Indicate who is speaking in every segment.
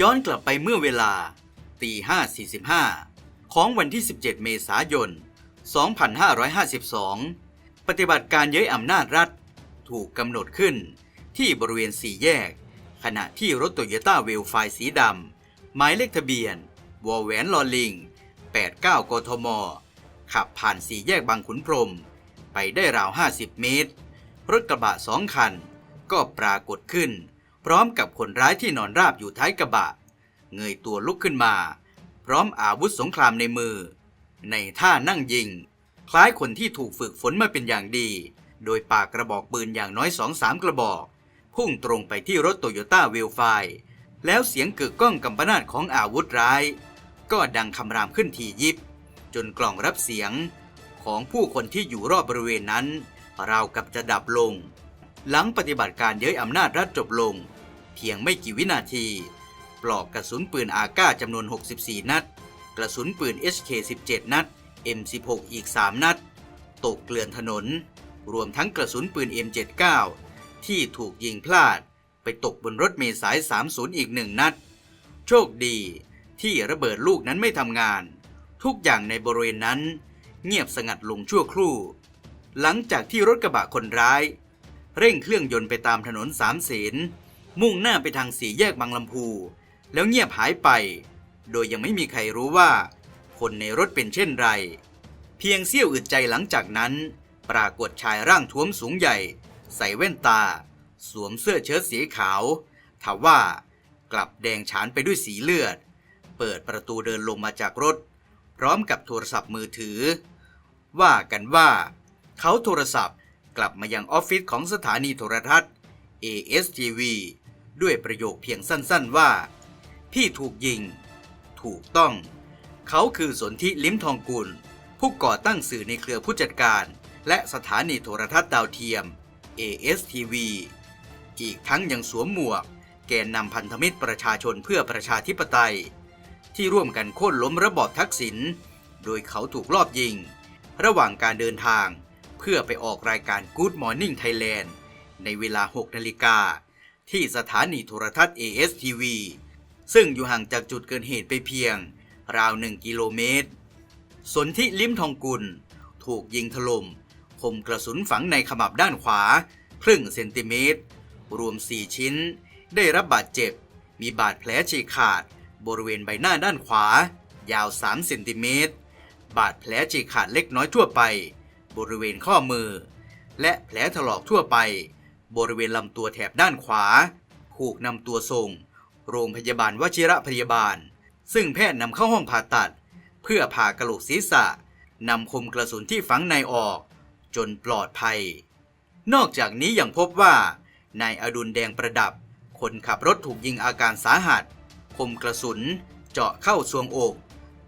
Speaker 1: ย้อนกลับไปเมื่อเวลาตี5.45 ของวันที่ 17 เมษายน 2552 ปฏิบัติการย้ยอำนาจรัฐ ถูกกำหนดขึ้นที่บริเวณสี่แยก ขณะที่รถโตโยต้าเวลไฟสีดำ หมายเลขทะเบียน วอแหวนลอลิง 89 กทม ขับผ่านสี่แยกบางขุนพรม ไปได้ราว 50 เมตร รถกระบะสองคันก็ปรากฏขึ้น พร้อมกับคนร้ายที่นอนราบอยู่ท้ายกระบะ เงยตัวลุกขึ้นมา พร้อมอาวุธสงครามในมือ ในท่านั่งยิง คล้ายคนที่ถูกฝึกฝนมาเป็นอย่างดี โดยปากกระบอกปืนอย่างน้อยสองสามกระบอก พุ่งตรงไปที่รถโตโยต้าเวลไฟแล้วเสียงกึกก้องกำปนาตของอาวุธร้าย ก็ดังคำรามขึ้นทียิบ จนกล่องรับเสียงของผู้คนที่อยู่รอบบริเวณนั้นราวกับจะดับลง หลังปฏิบัติการเย้ยอำนาจรัฐจบลง เพียงไม่กี่วินาที ปลอกกระสุนปืนอาก้าจำนวน 64 นัด กระสุนปืน HK 17 นัด M16 อีก 3 นัด ตกเกลื่อนถนน รวมทั้งกระสุนปืน M79 ที่ถูกยิงพลาด ไปตกบนรถเมล์สาย 30 อีกหนึ่งนัด โชคดีที่ระเบิดลูกนั้นไม่ทำงาน ทุกอย่างในบริเวณนั้น เงียบสงัดลงชั่วครู่ หลังจากที่รถกระบะคนร้าย เร่งเครื่องยนต์ไปตามถนนสามเสน มุ่งหน้าไปทางสี่แยกบางลำพู แล้วเงียบหายไป โดยยังไม่มีใครรู้ว่า คนในรถเป็นเช่นไร เพียงเสี้ยวอึดใจหลังจากนั้น ปรากฏชายร่างท้วมสูงใหญ่ ใส่แว่นตา สวมเสื้อเชิ้ตสีขาวทว่ากลับแดงฉานไปด้วยสีเลือด เปิดประตูเดินลงมาจากรถ พร้อมกับโทรศัพท์มือถือ ว่ากันว่าเขาโทรศัพท์กลับมายังออฟฟิศของสถานีโทรทัศน์ ASTV ด้วยประโยคเพียงสั้นๆว่า พี่ถูกยิง ถูกต้อง เขาคือสนธิลิ้มทองกุล ผู้ก่อตั้งสื่อในเครือผู้จัดการ และสถานีโทรทัศน์ดาวเทียม ASTV อีกทั้งยังสวมหมวก แกนนำพันธมิตรประชาชนเพื่อประชาธิปไตย ที่ร่วมกันโค่นล้มระบอบทักษิณโดยเขาถูกลอบยิง ระหว่างการเดินทาง เพื่อไปออกรายการ Good Morning Thailand ในเวลา 6 นาฬิกา ที่สถานีโทรทัศน์ ASTV ซึ่งอยู่ห่างจากจุดเกิดเหตุไปเพียง ราว1กิโลเมตร สนธิลิ้มทองกุล ถูกยิงถล่ม คมกระสุนฝังในขมับด้านขวา ครึ่งเซนติเมตร รวม 4 ชิ้น ได้รับบาดเจ็บ มีบาดแผลฉีกขาด บริเวณใบหน้าด้านขวา ยาว 3 เซนติเมตร บาดแผลฉีกขาดเล็กน้อยทั่วไป บริเวณข้อมือ และแผลถลอกทั่วไป บริเวณลำตัวแถบด้านขวา ถูกนำตัวส่ง โรงพยาบาลวชิระพยาบาล ซึ่งแพทย์นำเข้าห้องผ่าตัด เพื่อผ่ากระโหลกศีรษะนำคมกระสุนที่ฝังในออก จนปลอดภัย นอกจากนี้ยังพบว่านายอดุลแดงประดับ คนขับรถถูกยิงอาการสาหัส คมกระสุนเจาะเข้าทรวงอก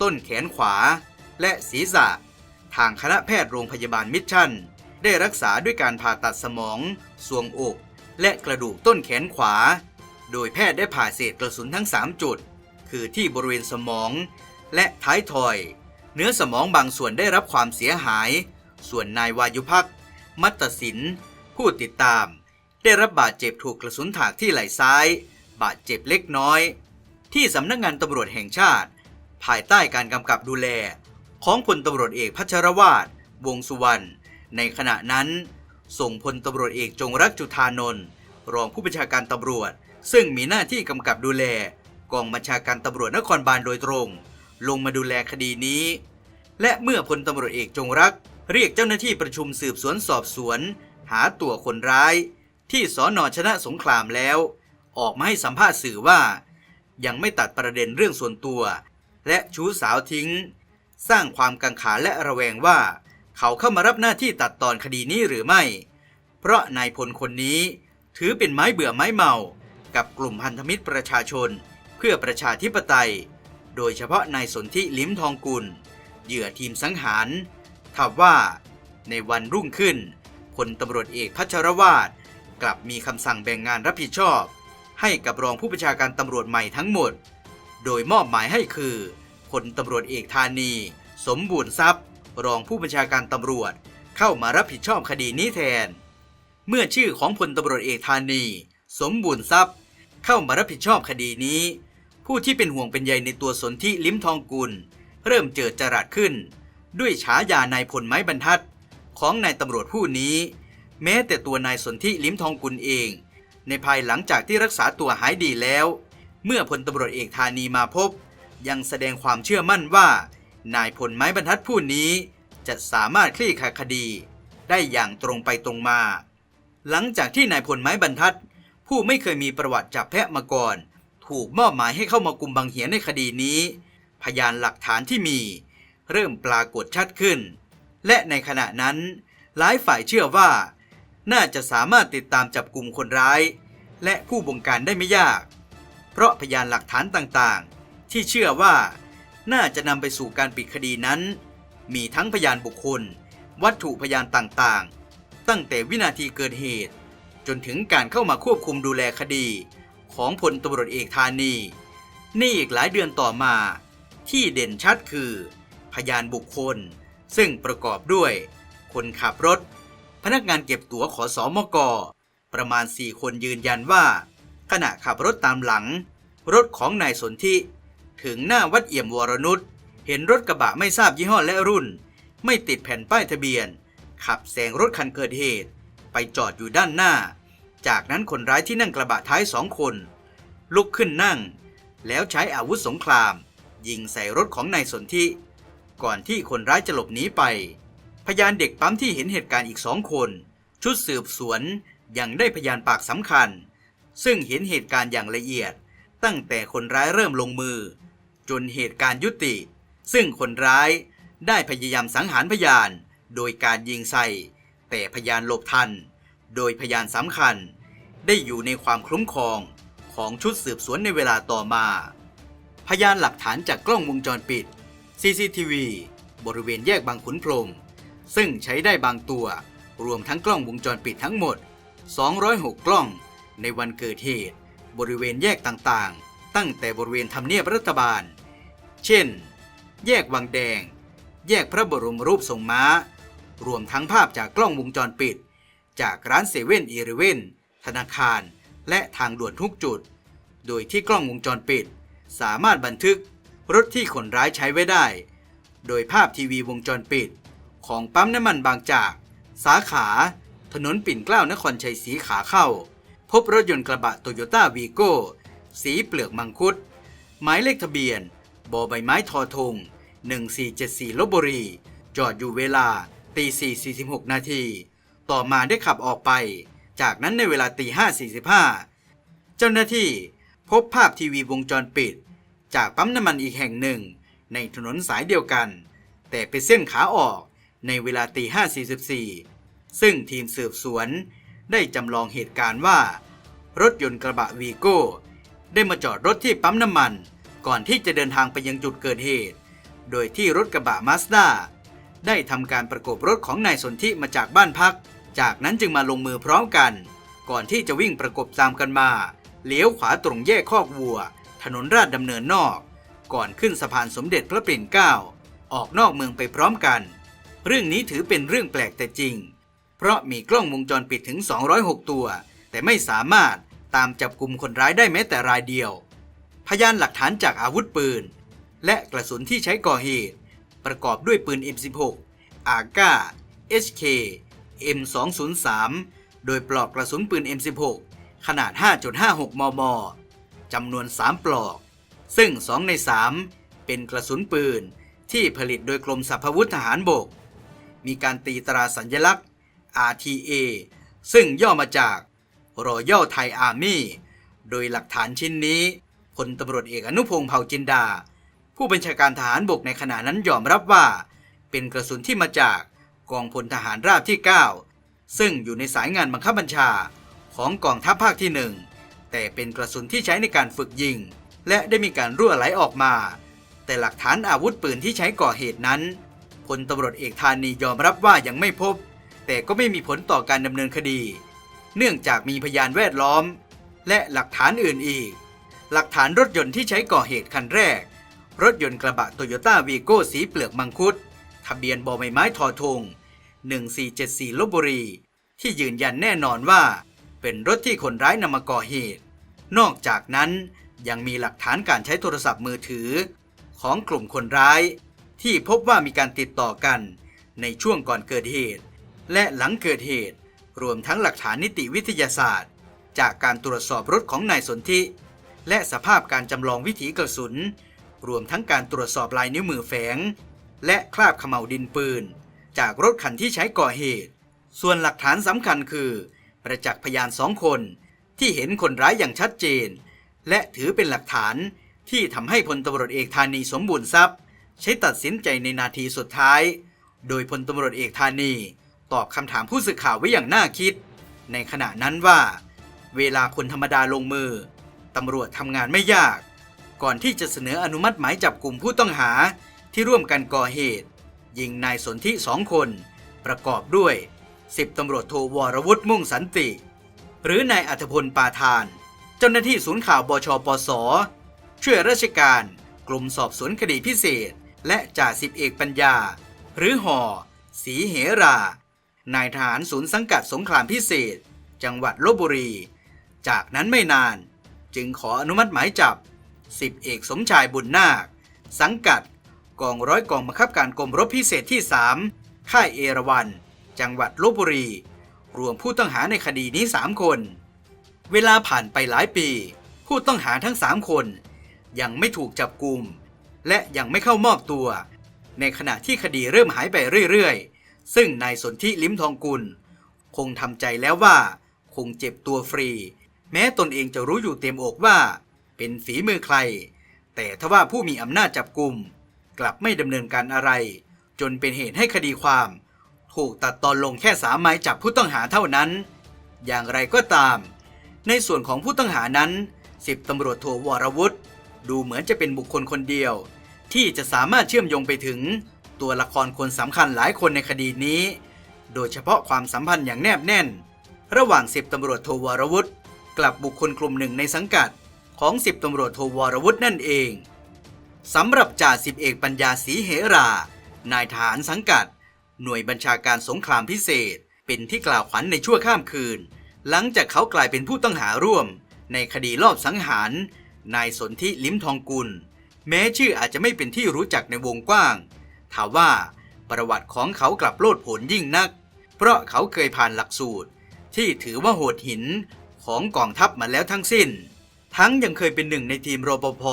Speaker 1: ต้นแขนขวา และศีรษะ ทางคณะแพทย์โรงพยาบาลมิชชั่น ได้รักษาด้วยการผ่าตัดสมองทรวงอก และกระดูกต้นแขนขวา โดยแพทย์ได้ผ่าเศษกระสุนทั้ง 3 จุด คือที่บริเวณสมอง และท้ายทอย เนื้อสมองบางส่วนได้รับความเสียหาย ส่วนนายวายุพัก มัตตสิน ผู้ติดตาม ได้รับบาดเจ็บถูกกระสุนถากที่ไหล่ซ้าย บาดเจ็บเล็กน้อย ที่สำนักงานตำรวจแห่งชาติ ภายใต้การกำกับดูแล ของพลตำรวจเอกพัชรวาดวงสุวรรณ ในขณะนั้น ส่งพลตำรวจเอกจงรักจุธานนท์รองผู้บัญชาการตำรวจ ซึ่งมีหน้าที่กำกับดูแล กองบัญชาการตำรวจนครบาลโดยตรง ลงมาดูแลคดีนี้ และเมื่อพลตำรวจเอกจงรัก เรียกเจ้าหน้าที่ประชุมสืบสวนสอบสวน หาตัวคนร้าย ที่สอนอชนะสงครามแล้ว ออกมาให้สัมภาษณ์สื่อว่า ยังไม่ตัดประเด็นเรื่องส่วนตัว และชู้สาวทิ้ง สร้างความกังขาและระแวงว่า เขาเข้ามารับหน้าที่ตัดตอนคดีนี้หรือไม่ เพราะนายพลคนนี้ถือเป็นไม้เบื่อไม้เมา กับกลุ่มพันธมิตรประชาชน เพื่อประชาธิปไตย โดยเฉพาะนายสนธิลิ้มทองกุล เหยื่อทีมสังหารถามว่า ในวันรุ่งขึ้นพลตำรวจเอกพัชรวาดกลับมีคำสั่งแบ่งงานรับผิดชอบ ให้กับรองผู้บัญชาการตำรวจใหม่ทั้งหมด โดยมอบหมายให้คือพลตำรวจเอกธานี สมบูรณ์ทรัพย์ รองผู้บัญชาการตำรวจ เข้ามารับผิดชอบคดีนี้แทน เมื่อชื่อของพลตำรวจเอกธานี สมบูรณ์ทรัพย์ เข้ามารับผิดชอบคดีนี้ ผู้ที่เป็นห่วงเป็นใยในตัวสนธิลิ้มทองกุล เริ่มเจิดจรัสขึ้น ด้วยฉายานายพลไม้บรรทัด ของนายตำรวจผู้นี้ แม้แต่ตัวนายสนธิลิ้มทองกุลเอง ในภายหลังจากที่รักษาตัวหายดีแล้ว เมื่อพลตำรวจเอกธานีมาพบ ยังแสดงความเชื่อมั่นว่า นายพลไม้บรรทัดผู้นี้จะสามารถคลี่คลายคดี ได้อย่างตรงไปตรงมา หลังจากที่นายพลไม้บรรทัด ผู้ไม่เคยมีประวัติจับแพะมาก่อน ถูกมอบหมายให้เข้ามากุมบังเหียนในคดีนี้ พยานหลักฐานที่มี เริ่มปรากฏชัดขึ้น และในขณะนั้น หลายฝ่ายเชื่อว่า น่าจะสามารถติดตามจับกลุ่มคนร้าย และผู้บงการได้ไม่ยาก เพราะพยานหลักฐานต่างๆ ที่เชื่อว่า น่าจะนำไปสู่การปิดคดีนั้น มีทั้งพยานบุคคล วัตถุพยานต่างๆ ตั้งแต่วินาทีเกิดเหตุ จนถึงการเข้ามาควบคุมดูแลคดี ของพลตำรวจเอกธานี นี่อีกหลายเดือนต่อมา ที่เด่นชัดคือ พยานบุคคล ซึ่งประกอบด้วย คนขับรถ พนักงานเก็บตั๋วขอสอมกประมาณ 4 คนยืนยันว่า ขณะขับรถตามหลัง รถของนายสนธิ ถึงหน้าวัดเอี่ยมวรนุชเห็นรถกระบะไม่ทราบยี่ห้อและรุ่น ไม่ติดแผ่นป้ายทะเบียน ขับแซงรถคันเกิดเหตุ ไปจอดอยู่ด้านหน้า จากนั้นคนร้ายที่นั่งกระบะท้ายสองคน ลุกขึ้นนั่ง แล้วใช้อาวุธสงคราม ยิงใส่รถของนายสนธิก่อนที่คนร้ายจะหลบหนีไป พยานเด็กปั๊มที่เห็นเหตุการณ์อีกสองคน ชุดสืบสวนยังได้พยานปากสำคัญ ซึ่งเห็นเหตุการณ์อย่างละเอียด ตั้งแต่คนร้ายเริ่มลงมือ จนเหตุการณ์ยุติ ซึ่งคนร้ายได้พยายามสังหารพยาน โดยการยิงใส่ แต่พยานหลบทัน โดยพยานสำคัญ ได้อยู่ในความคุ้มครองของชุดสืบสวนในเวลาต่อมา พยานหลักฐานจากกล้องวงจรปิด CCTV บริเวณแยกบางขุนพรม ซึ่งใช้ได้บางตัว รวมทั้งกล้องวงจรปิดทั้งหมด 206 กล้องในวันเกิดเหตุ บริเวณแยกต่างๆ ตั้งแต่บริเวณทำเนียบรัฐบาล เช่น แยกวังแดง แยกพระบรมรูปทรงม้า รวมทั้งภาพจากกล้องวงจรปิด จากร้านเซเว่นอีเลเว่นธนาคาร และทางด่วนทุกจุด โดยที่กล้องวงจรปิด สามารถบันทึกรถที่คนร้ายใช้ไว้ได้ โดยภาพทีวีวงจรปิด ของปั๊มน้ำมันบางจาก สาขา ถนนปิ่นเกล้านครชัยศรีขาเข้า พบรถยนต์กระบะโตโยต้าวีโก้สีเปลือกมังคุด หมายเลขทะเบียนบอใบไม้ทอทง 1474ลบบุรี จอดอยู่เวลาตี446 นาที ต่อมาได้ขับออกไป จากนั้นในเวลาตี545 เจ้าหน้าที่พบภาพทีวีวงจรปิด จากปั๊มน้ำมันอีกแห่งหนึ่ง ในถนนสายเดียวกัน แต่เป็นเส้นขาออกในเวลาตี544 ซึ่งทีมสืบสวนได้จำลองเหตุการณ์ว่า รถยนต์กระบะวีโก้ ได้มาจอดรถที่ปั๊มน้ำมัน ก่อนที่จะเดินทางไปยังจุดเกิดเหตุ โดยที่รถกระบะมาสด้าได้ทำการประกบรถของนายสนธิมาจากบ้านพัก จากนั้นจึงมาลงมือพร้อมกัน ก่อนที่จะวิ่งประกบตามกันมา เลี้ยวขวาตรงแยกคอกวัว ถนนราชดำเนินนอก ก่อนขึ้นสะพานสมเด็จพระปิ่นเกล้า ออกนอกเมืองไปพร้อมกัน เรื่องนี้ถือเป็นเรื่องแปลกแต่จริง เพราะมีกล้องวงจรปิดถึง 206 ตัว แต่ไม่สามารถตามจับกลุ่มคนร้ายได้แม้แต่รายเดียว พยานหลักฐานจากอาวุธปืน และกระสุนที่ใช้ก่อเหตุ ประกอบด้วยปืน M16 อาก้า HK M203 โดยปลอกกระสุนปืน M16 ขนาด 5.56 มม จำนวน 3 ปลอก ซึ่ง 2 ใน 3 เป็นกระสุนปืนที่ผลิตโดยกรมสรรพวุธทหารบก มีการตีตราสัญลักษณ์ RTA ซึ่งย่อมาจาก Royal Thai Army โดยหลักฐานชิ้นนี้พลตำรวจเอกอนุพงศ์เผ่าจินดา ผู้บัญชาการทหารบกในขณะนั้นยอมรับว่า เป็นกระสุนที่มาจากกองพลทหารราบที่ 9 ซึ่งอยู่ในสายงานบังคับบัญชาของกองทัพภาคที่หนึ่งแต่เป็นกระสุนที่ใช้ในการฝึกยิง และได้มีการรั่วไหลออกมา แต่หลักฐานอาวุธปืนที่ใช้ก่อเหตุนั้นพลตำรวจเอกธานียอมรับว่ายังไม่พบ แต่ก็ไม่มีผลต่อการดำเนินคดี เนื่องจากมีพยานแวดล้อม และหลักฐานอื่นอีก หลักฐานรถยนต์ที่ใช้ก่อเหตุคันแรก รถยนต์กระบะโตโยต้าวีโก้สีเปลือกมังคุด ทะเบียนบอใบไม้ทอทง1474ลบบุรี ที่ยืนยันแน่นอนว่า เป็นรถที่คนร้ายนำมาก่อเหตุ นอกจากนั้นยังมีหลักฐานการใช้โทรศัพท์มือถือ ของกลุ่มคนร้าย ที่พบว่ามีการติดต่อกัน ในช่วงก่อนเกิดเหตุ และหลังเกิดเหตุ รวมทั้งหลักฐานนิติวิทยาศาสตร์ จากการตรวจสอบรถของนายสนธิและสภาพการจำลองวิถีกระสุน รวมทั้งการตรวจสอบลายนิ้วมือแฝง และคราบขม่าวดินปืน จากรถคันที่ใช้ก่อเหตุ ส่วนหลักฐานสำคัญคือ ประจักษ์พยานสองคน ที่เห็นคนร้ายอย่างชัดเจน และถือเป็นหลักฐานที่ทำให้พลตำรวจเอกธานีสมบูรณ์ทรัพย์ ใช้ตัดสินใจในนาทีสุดท้าย โดยพลตำรวจเอกธานี ตอบคำถามผู้สื่อข่าวไว้อย่างน่าคิด ในขณะนั้นว่า เวลาคนธรรมดาลงมือตำรวจทำงานไม่ยาก ก่อนที่จะเสนออนุมัติหมายจับกลุ่มผู้ต้องหาที่ร่วมกันก่อเหตุ ยิงนายสนธิสองคน ประกอบด้วยสิบตำรวจโทวรวุฒิมุ่งสันติ หรือนายอัธพลปาทาน เจ้าหน้าที่ศูนย์ข่าวบชปสช่วยราชการกลุ่มสอบสวนคดีพิเศษ และจ่าสิบเอกปัญญา หรือห่อ สีเหรา นายทหารศูนย์สังกัดสงครามพิเศษ จังหวัดลบบุรี จากนั้นไม่นาน จึงขออนุมัติหมายจับสิบเอกสมชายบุญนาค สังกัดกองร้อยกองบังคับการกรมรบพิเศษที่ 3 ค่ายเอราวัน จังหวัดลบบุรี รวมผู้ต้องหาในคดีนี้ 3 คน เวลาผ่านไปหลายปี ผู้ต้องหาทั้ง 3 คน ยังไม่ถูกจับกลุ่ม และยังไม่เข้ามอบตัว ในขณะที่คดีเริ่มหายไปเรื่อยๆ ซึ่งนายสนธิลิ้มทองกุล คงทำใจแล้วว่า คงเจ็บตัวฟรี แม้ตนเองจะรู้อยู่เต็มอกว่า เป็นฝีมือใคร แต่ทว่าผู้มีอำนาจจับกลุ่ม กลับไม่ดำเนินการอะไร จนเป็นเหตุให้คดีความ ถูกตัดตอนลงแค่สามหมายจับผู้ต้องหาเท่านั้น อย่างไรก็ตาม ในส่วนของผู้ต้องหานั้นสิบตำรวจโทวรวุฒิดูเหมือนจะเป็นบุคคลคนเดียว ที่จะสามารถเชื่อมโยงไปถึง ตัวละครคนสำคัญหลายคนในคดีนี้ โดยเฉพาะความสัมพันธ์อย่างแนบแน่น ระหว่างสิบตำรวจโทวรวุฒิกับบุคคลกลุ่มหนึ่งในสังกัดของสิบตำรวจโทวรวุฒินั่นเองสำหรับจ่าสิบเอกปัญญาศรีเหรา นายทหารสังกัด หน่วยบัญชาการสงครามพิเศษ เป็นที่กล่าวขวัญในชั่วข้ามคืน หลังจากเขากลายเป็นผู้ต้องหาร่วม ในคดีลอบสังหาร นายสนธิลิ้มทองกุล แม้ชื่ออาจจะไม่เป็นที่รู้จักในวงกว้าง ถาว่าประวัติของเขากลับโลดโผนยิ่งนัก เพราะเขาเคยผ่านหลักสูตร ที่ถือว่าโหดหินของกองทัพมาแล้วทั้งสิ้น ทั้งยังเคยเป็นหนึ่งในทีมรปภ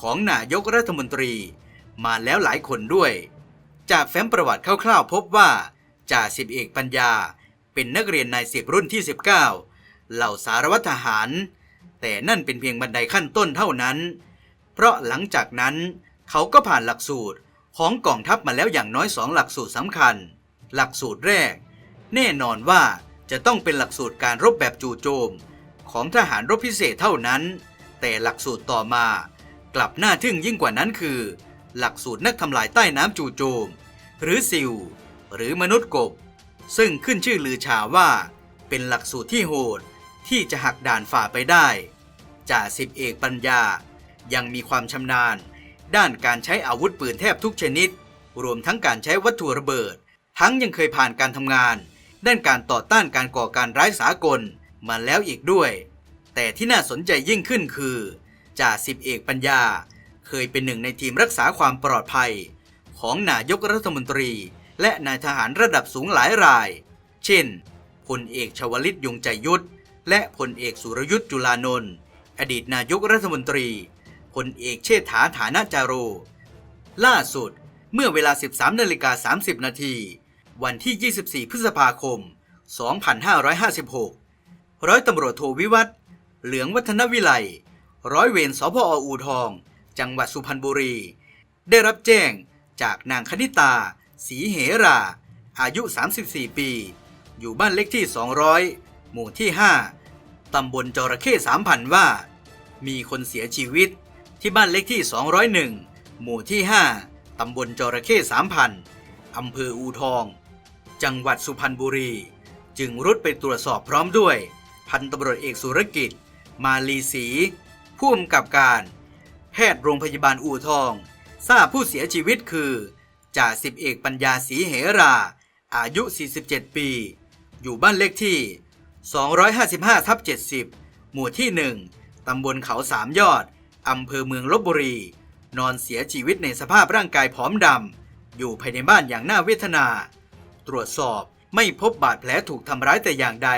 Speaker 1: ของนายกรัฐมนตรี มาแล้วหลายคนด้วย จากแฟ้มประวัติคร่าวๆพบว่าจ่าสิบเอกปัญญา เป็นนักเรียนนายสิบรุ่นที่ 19 เหล่าสารวัตรทหาร แต่นั่นเป็นเพียงบันไดขั้นต้นเท่านั้น เพราะหลังจากนั้นเขาก็ผ่านหลักสูตร ของกองทัพมาแล้วอย่างน้อยสองหลักสูตรสำคัญ หลักสูตรแรก แน่นอนว่าจะต้องเป็นหลักสูตรการรบแบบจู่โจม ของทหารรบพิเศษเท่านั้น แต่หลักสูตรต่อมา กลับน่าทึ่งยิ่งกว่านั้นคือ หลักสูตรนักทำลายใต้น้ำจู่โจม หรือซิลหรือมนุษย์กบ ซึ่งขึ้นชื่อลือชาว่า เป็นหลักสูตรที่โหดที่จะหักด่านฝ่าไปได้จ่าสิบเอกปัญญายังมีความชำนาญ ด้านการใช้อาวุธปืนแทบทุกชนิด รวมทั้งการใช้วัตถุระเบิด ทั้งยังเคยผ่านการทำงาน ด้านการต่อต้านการก่อการร้ายสากลมาแล้วอีกด้วย แต่ที่น่าสนใจยิ่งขึ้นคือจ่าสิบเอกปัญญา เคยเป็นหนึ่งในทีมรักษาความปลอดภัย ของนายกรัฐมนตรี และนายทหารระดับสูงหลายราย เช่นพลเอกชวลิตยงใจยุทธและพลเอกสุรยุทธ์จุลานนท์อดีตนายกรัฐมนตรี พลเอกเชษฐาฐานะจาโร ล่าสุดเมื่อเวลา 13นาฬิกา30 นาที วันที่ 24 พฤษภาคม 2556 ร้อยตำรวจโทวิวัฒเหลืองวัฒนวิไลร้อยเวรสพออูทอง จังหวัดสุพรรณบุรี ได้รับแจ้งจากนางคณิตา สีเหรา อายุ 34 ปี อยู่บ้านเลขที่ 200 หมู่ที่ 5 ตำบลจระเข้สามพันว่า มีคนเสียชีวิต ที่บ้านเลขที่ 201 หมู่ที่ 5 ตำบลจระเข้สามพันอำเภออูทอง จังหวัดสุพรรณบุรี จึงรุดไปตรวจสอบพร้อมด้วย พันตำรวจเอกสุรกิจ มาลีศรีผู้กำกับการ แพทย์โรงพยาบาลอู่ทอง ทราบผู้เสียชีวิตคือจ่าสิบเอกปัญญาศรีเหรา อายุ 47 ปี อยู่บ้านเลขที่ 255ทับ70 หมู่ที่ 1 ตำบลเขาสามยอด อำเภอเมืองลบบุรี นอนเสียชีวิตในสภาพร่างกายผอมดำ อยู่ภายในบ้านอย่างน่าเวทนา ตรวจสอบไม่พบบาดแผลถูกทำร้ายแต่อย่างใด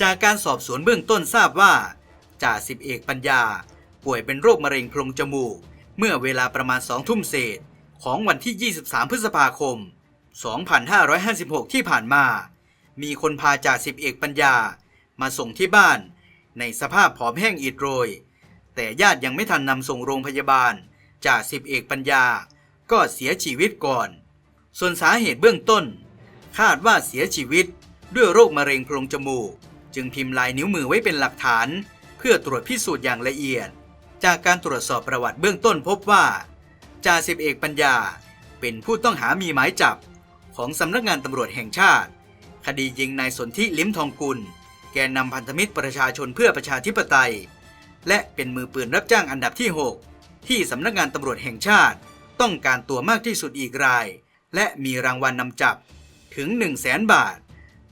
Speaker 1: จากการสอบสวนเบื้องต้นทราบว่าจ่าสิบเอกปัญญา ป่วยเป็นโรคมะเร็งโพรงจมูก เมื่อเวลาประมาณสองทุ่มเศษ ของวันที่ 23 พฤษภาคม 2556 ที่ผ่านมา มีคนพาจ่าสิบเอกปัญญามาส่งที่บ้าน ในสภาพผอมแห้งอิดโรย แต่ญาติยังไม่ทันนำส่งโรงพยาบาลจ่าสิบเอกปัญญา ก็เสียชีวิตก่อน ส่วนสาเหตุเบื้องต้น คาดว่าเสียชีวิตด้วยโรคมะเร็งโพรงจมูก จึงพิมพ์ลายนิ้วมือไว้เป็นหลักฐาน เพื่อตรวจพิสูจน์อย่างละเอียด จากการตรวจสอบประวัติเบื้องต้นพบว่าจ่าสิบเอกปัญญา เป็นผู้ต้องหามีหมายจับ ของสำนักงานตำรวจแห่งชาติ คดียิงนายสนธิลิ้มทองกุล แกนนำพันธมิตรประชาชนเพื่อประชาธิปไตย และเป็นมือปืนรับจ้างอันดับที่ 6 ที่สำนักงานตำรวจแห่งชาติ ต้องการตัวมากที่สุดอีกราย และมีรางวัลนนำจับถึง 1 0 0 0 0แสนบาท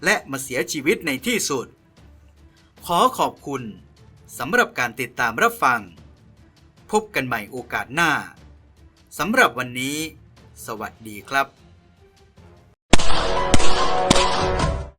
Speaker 1: และมาเสียชีวิตในที่สุด ขอขอบคุณสำหรับการติดตามรับฟัง พบกันใหม่โอกาสหน้าสำหรับวันนี้ สวัสดีครับ